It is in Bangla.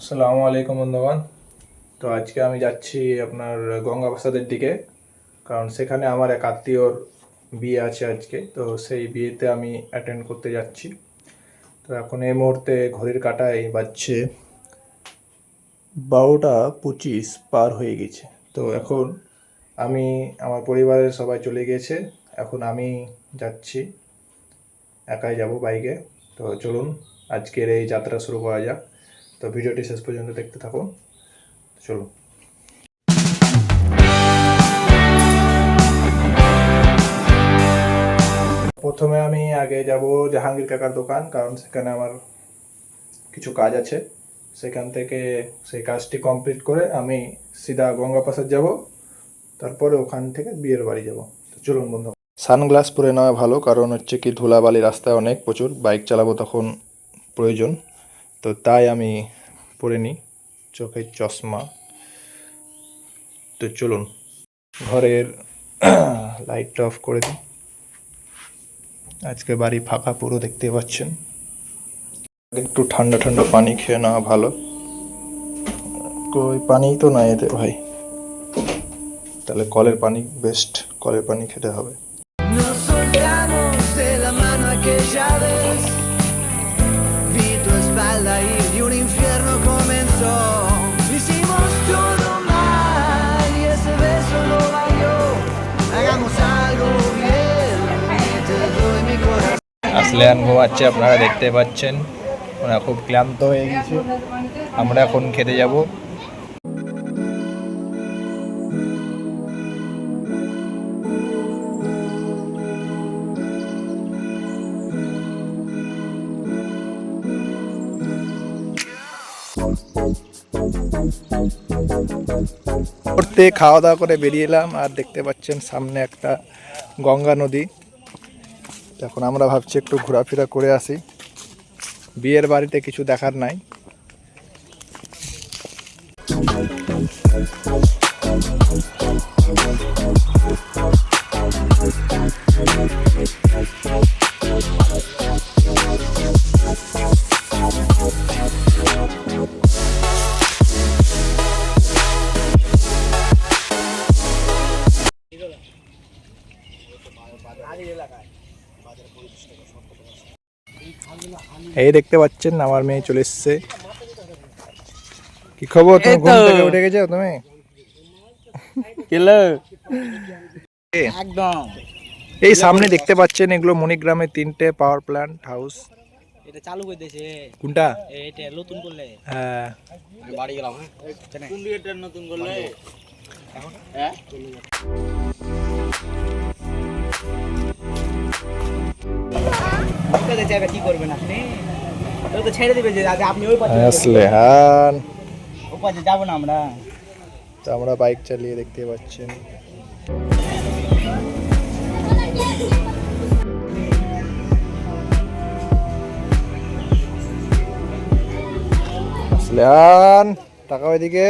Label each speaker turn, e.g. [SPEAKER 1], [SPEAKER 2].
[SPEAKER 1] আসসালামু আলাইকুম বন্ধুগণ। তো আজকে আমি যাচ্ছি আপনার গঙ্গা প্রসাদের দিকে, কারণ সেখানে আমার এক আত্মীয়র বিয়ে আছে আজকে, তো সেই বিয়েতে আমি অ্যাটেন্ড করতে যাচ্ছি। তো এখন এই মুহূর্তে ঘড়ির কাটায় বাজছে বারোটা পঁচিশ পার হয়ে গেছে। তো এখন আমি, আমার পরিবারের সবাই চলে গিয়েছে এখন আমি যাচ্ছি, একাই যাব বাইকে। তো চলুন, আজকের এই যাত্রা শুরু করা যাক। তো ভিডিওটি শেষ পর্যন্ত দেখতে থাকুন চলুন প্রথমে আমি আগে যাব জাহাঙ্গীর কাকার দোকান, কারণ সেখানে আমার কিছু কাজ আছে। সেখান থেকে সেই কাজটি কমপ্লিট করে আমি সিধা গঙ্গা গঙ্গাপ্রসাদ যাব, তারপরে ওখান থেকে বিয়ের বাড়ি যাব। তো চলুন বন্ধু। সানগ্লাস পরে নেওয়া ভালো, কারণ হচ্ছে কি ধুলাবালি রাস্তায় অনেক প্রচুর, বাইক চালাবো তখন প্রয়োজন। তো তাই আমি পরে নিই চোখের চশমা। তো চলুন, ঘরের লাইটটা অফ করে দিই। আজকে বাড়ি ফাঁকা, পুরো দেখতে পাচ্ছেন। একটু ঠান্ডা ঠান্ডা পানি খেয়ে নেওয়া ভালো। ওই পানিই তো না এতে ভাই। তাহলে কলের পানি বেস্ট কলের পানি খেতে হবে। আসলেয়ান ঘুমাচ্ছে আপনারা দেখতে পাচ্ছেন। ওরা খুব ক্লান্ত হয়ে গেছে। আমরা এখন খেতে যাব। খাওয়া দাওয়া করে বেরিয়ে এলাম, আর দেখতে পাচ্ছেন সামনে একটা গঙ্গা নদী। এখন আমরা ভাবছি একটু ঘোরাফেরা করে আসি। বিয়ের বাড়িতে কিছু দেখার নাই। এই দেখতে পাচ্ছেন আমার মেয়ে চলে এসছে। কি খবর? তুমি ঘুম থেকে উঠে গেছো তুমি?
[SPEAKER 2] একদম।
[SPEAKER 1] এই সামনে দেখতে পাচ্ছেন এগুলো মণিগ্রামে তিনটে পাওয়ার প্ল্যান্ট হাউস
[SPEAKER 2] এটা চালু করে দিয়েছে।
[SPEAKER 1] কোনটা?
[SPEAKER 2] এটা নতুন করলে।
[SPEAKER 1] হ্যাঁ।
[SPEAKER 2] বাড়ি গেলাম হ্যাঁ। কোন দিকে নতুন করলে? হ্যাঁ? বুঝতে চাইবে কি করবেন আপনি? ও তো ছেড়ে দিবে যে আপনি ওই পাশে
[SPEAKER 1] আসলে
[SPEAKER 2] ওই পাশে না আমরা।
[SPEAKER 1] তো আমরা বাইক চালিয়ে দেখতে পাচ্ছেন। টাকা ওইদিকে।